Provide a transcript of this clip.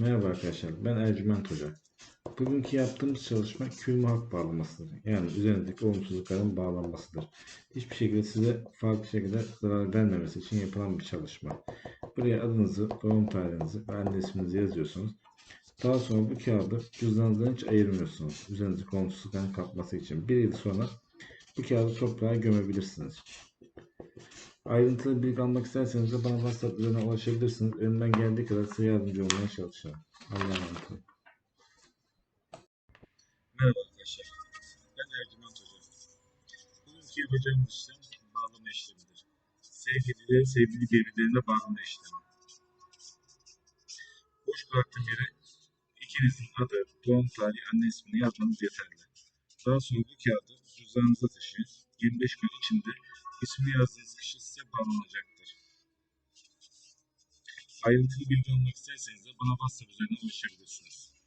Merhaba arkadaşlar, ben Ercüment Hoca. Bugünkü yaptığımız çalışma kül muhak bağlamasıdır. Yani üzerindeki olumsuzlukların bağlanmasıdır. Hiçbir şekilde size farklı şekilde zarar vermemesi için yapılan bir çalışma. Buraya adınızı, doğum tarihinizi ve anne yazıyorsunuz. Daha sonra bu kağıdı cüzdanınızdan hiç ayırmıyorsunuz. Üzerindeki olumsuzlukların kapması için. Bir yıl sonra bu kağıdı toprağa gömebilirsiniz. Ayrıntılı bilgi almak isterseniz de bana WhatsApp üzerinden ulaşabilirsiniz. Elimden geldiği kadar size yardımcı olmaya çalışacağım. Allah'a emanet olun. Merhaba arkadaşlar. Ben Ercüment Hoca. Bugünkü yapacağımız işlem bağlama işlemidir. Sevgilileri sevgili birbirlerine bağlama işlemi. Boş bıraktığım yere ikinizin adı, doğum tarihi, anne ismini yazmanız yeterli. Daha sonra bu kağıdı cüzdanınıza taşıyın. 25 gün içinde ismini yazdığınız bağlanacaktır. Ayrıntılı bilgi almak isterseniz de bana WhatsApp üzerinden ulaşabilirsiniz.